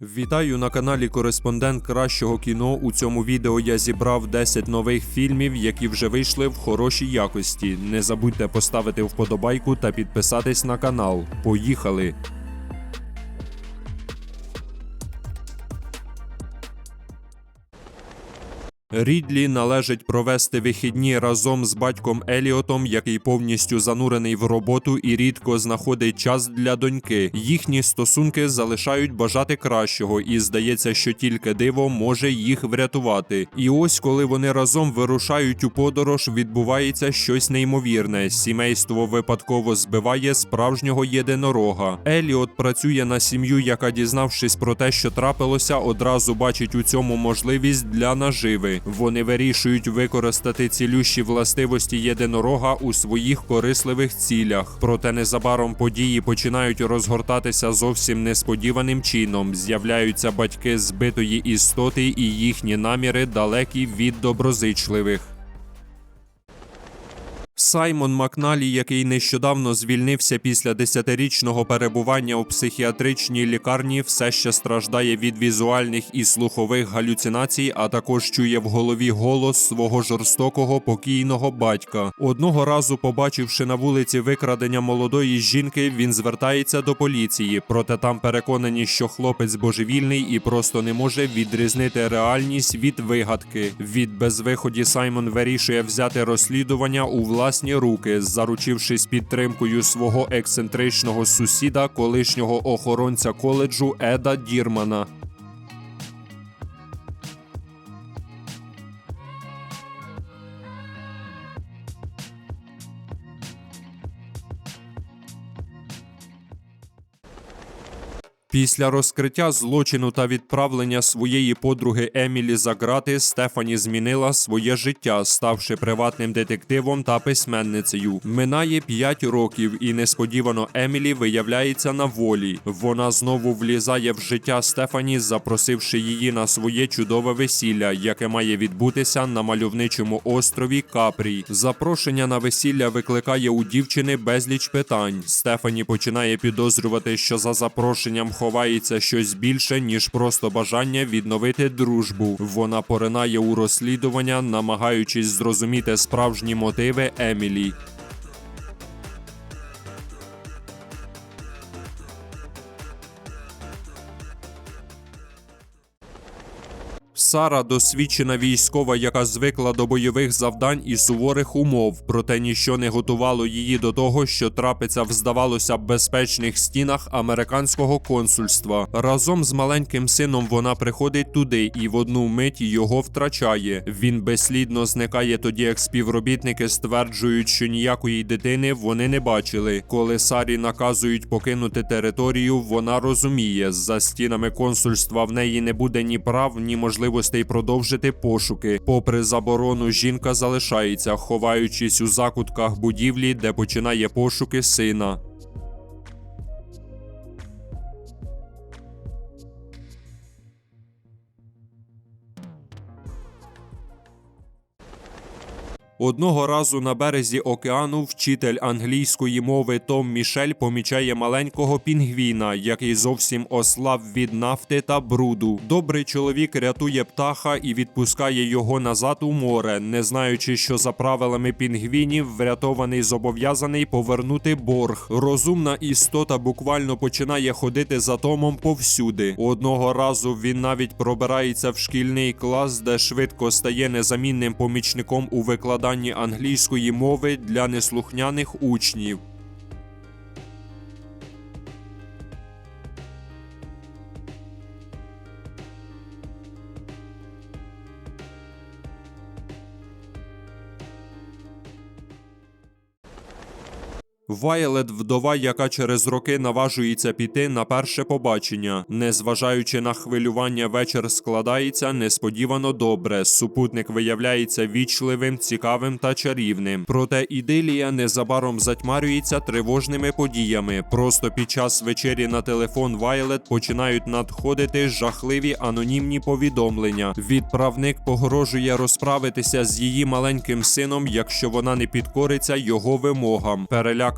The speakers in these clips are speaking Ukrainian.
Вітаю на каналі Кореспондент Кращого кіно. У цьому відео я зібрав 10 нових фільмів, які вже вийшли в хорошій якості. Не забудьте поставити вподобайку та підписатись на канал. Поїхали! Рідлі належить провести вихідні разом з батьком Еліотом, який повністю занурений в роботу і рідко знаходить час для доньки. Їхні стосунки залишають бажати кращого, і здається, що тільки диво може їх врятувати. І ось, коли вони разом вирушають у подорож, відбувається щось неймовірне. Сімейство випадково збиває справжнього єдинорога. Еліот працює на сім'ю, яка, дізнавшись про те, що трапилося, одразу бачить у цьому можливість для наживи. Вони вирішують використати цілющі властивості єдинорога у своїх корисливих цілях. Проте незабаром події починають розгортатися зовсім несподіваним чином. З'являються батьки збитої істоти, і їхні наміри далекі від доброзичливих. Саймон Макналі, який нещодавно звільнився після десятирічного перебування у психіатричній лікарні, все ще страждає від візуальних і слухових галюцинацій, а також чує в голові голос свого жорстокого покійного батька. Одного разу, побачивши на вулиці викрадення молодої жінки, він звертається до поліції. Проте там переконані, що хлопець божевільний і просто не може відрізнити реальність від вигадки. Від безвиході Саймон вирішує взяти розслідування у власні руки, заручившись підтримкою свого ексцентричного сусіда, колишнього охоронця коледжу Еда Дірмана. Після розкриття злочину та відправлення своєї подруги Емілі за грати, Стефані змінила своє життя, ставши приватним детективом та письменницею. Минає 5 років, і несподівано Емілі виявляється на волі. Вона знову влізає в життя Стефані, запросивши її на своє чудове весілля, яке має відбутися на мальовничому острові Капрій. Запрошення на весілля викликає у дівчини безліч питань. Стефані починає підозрювати, що за запрошенням ховається щось більше, ніж просто бажання відновити дружбу. Вона поринає у розслідування, намагаючись зрозуміти справжні мотиви Емілі. Сара досвідчена військова, яка звикла до бойових завдань і суворих умов, проте ніщо не готувало її до того, що трапиться в здавалося безпечних стінах американського консульства. Разом з маленьким сином вона приходить туди і в одну мить його втрачає. Він безслідно зникає тоді, як співробітники стверджують, що ніякої дитини вони не бачили. Коли Сарі наказують покинути територію, вона розуміє, за стінами консульства в неї не буде ні прав, ні можливостей продовжити пошуки. Попри заборону, жінка залишається, ховаючись у закутках будівлі, де починає пошуки сина. Одного разу на березі океану вчитель англійської мови Том Мішель помічає маленького пінгвіна, який зовсім ослаб від нафти та бруду. Добрий чоловік рятує птаха і відпускає його назад у море, не знаючи, що за правилами пінгвінів врятований зобов'язаний повернути борг. Розумна істота буквально починає ходити за Томом повсюди. Одного разу він навіть пробирається в шкільний клас, де швидко стає незамінним помічником у викладанні англійської мови для неслухняних учнів. Вайлет вдова, яка через роки наважується піти на перше побачення. Незважаючи на хвилювання, вечір складається несподівано добре. Супутник виявляється вічливим, цікавим та чарівним. Проте ідилія незабаром затьмарюється тривожними подіями. Просто під час вечері на телефон Вайлет починають надходити жахливі анонімні повідомлення. Відправник погрожує розправитися з її маленьким сином, якщо вона не підкориться його вимогам.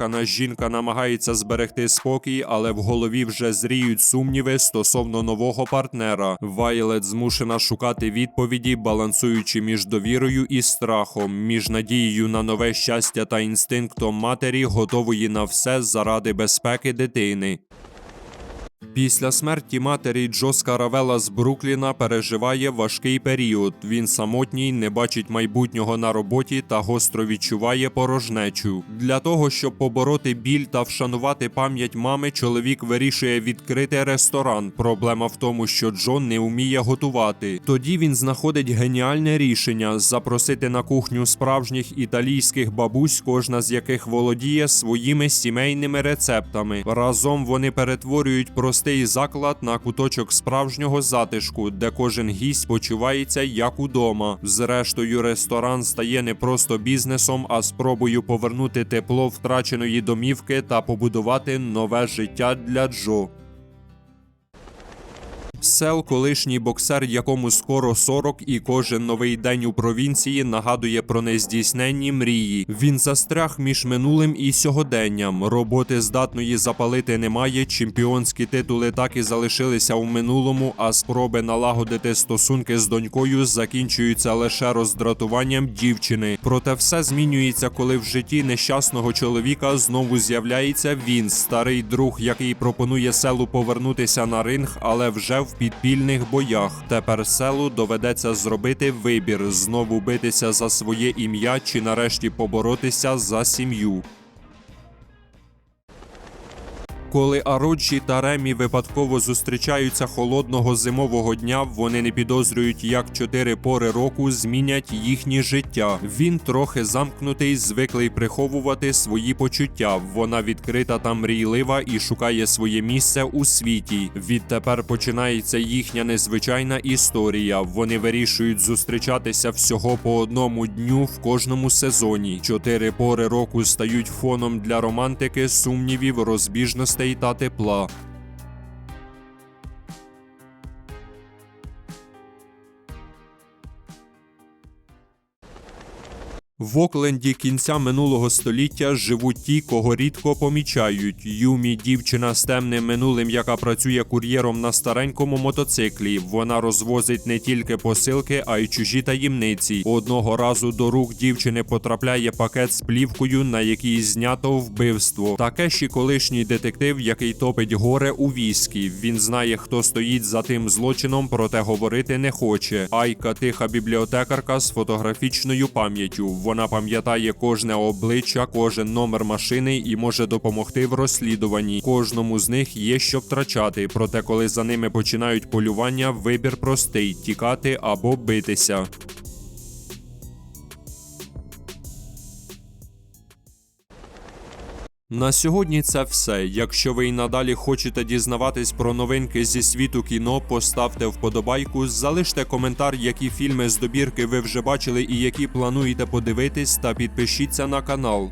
Перелякана жінка намагається зберегти спокій, але в голові вже зріють сумніви стосовно нового партнера. Вайлет змушена шукати відповіді, балансуючи між довірою і страхом, між надією на нове щастя та інстинктом матері, готової на все заради безпеки дитини. Після смерті матері Джо Скаравела з Брукліна переживає важкий період. Він самотній, не бачить майбутнього на роботі та гостро відчуває порожнечу. Для того, щоб побороти біль та вшанувати пам'ять мами, чоловік вирішує відкрити ресторан. Проблема в тому, що Джо не вміє готувати. Тоді він знаходить геніальне рішення запросити на кухню справжніх італійських бабусь, кожна з яких володіє своїми сімейними рецептами. Разом вони перетворюють простий заклад на куточок справжнього затишку, де кожен гість почувається як удома. Зрештою, ресторан стає не просто бізнесом, а спробою повернути тепло втраченої домівки та побудувати нове життя для Джо. Сел, колишній боксер, якому скоро 40, і кожен новий день у провінції нагадує про нездійсненні мрії. Він застряг між минулим і сьогоденням. Роботи здатної запалити немає. Чемпіонські титули так і залишилися у минулому, а спроби налагодити стосунки з донькою закінчуються лише роздратуванням дівчини. Проте все змінюється, коли в житті нещасного чоловіка знову з'являється він, старий друг, який пропонує селу повернутися на ринг, але вже в підпільних боях. Тепер селу доведеться зробити вибір: знову битися за своє ім'я чи нарешті поборотися за сім'ю. Коли Ароджі та Ремі випадково зустрічаються холодного зимового дня, вони не підозрюють, як чотири пори року змінять їхнє життя. Він трохи замкнутий, звиклий приховувати свої почуття. Вона відкрита та мрійлива і шукає своє місце у світі. Відтепер починається їхня незвичайна історія. Вони вирішують зустрічатися всього по одному дню в кожному сезоні. Чотири пори року стають фоном для романтики, сумнівів, розбіжностей та тепла. В Окленді кінця минулого століття живуть ті, кого рідко помічають. Юмі дівчина з темним минулим, яка працює кур'єром на старенькому мотоциклі. Вона розвозить не тільки посилки, а й чужі таємниці. Одного разу до рук дівчини потрапляє пакет з плівкою, на якій знято вбивство. Такеші колишній детектив, який топить горе у віскі. Він знає, хто стоїть за тим злочином, проте говорити не хоче. Айка тиха бібліотекарка з фотографічною пам'яттю. Вона пам'ятає кожне обличчя, кожен номер машини і може допомогти в розслідуванні. Кожному з них є що втрачати. Проте, коли за ними починають полювання, вибір простий: тікати або битися. На сьогодні це все. Якщо ви і надалі хочете дізнаватись про новинки зі світу кіно, поставте вподобайку, залиште коментар, які фільми з добірки ви вже бачили і які плануєте подивитись, та підпишіться на канал.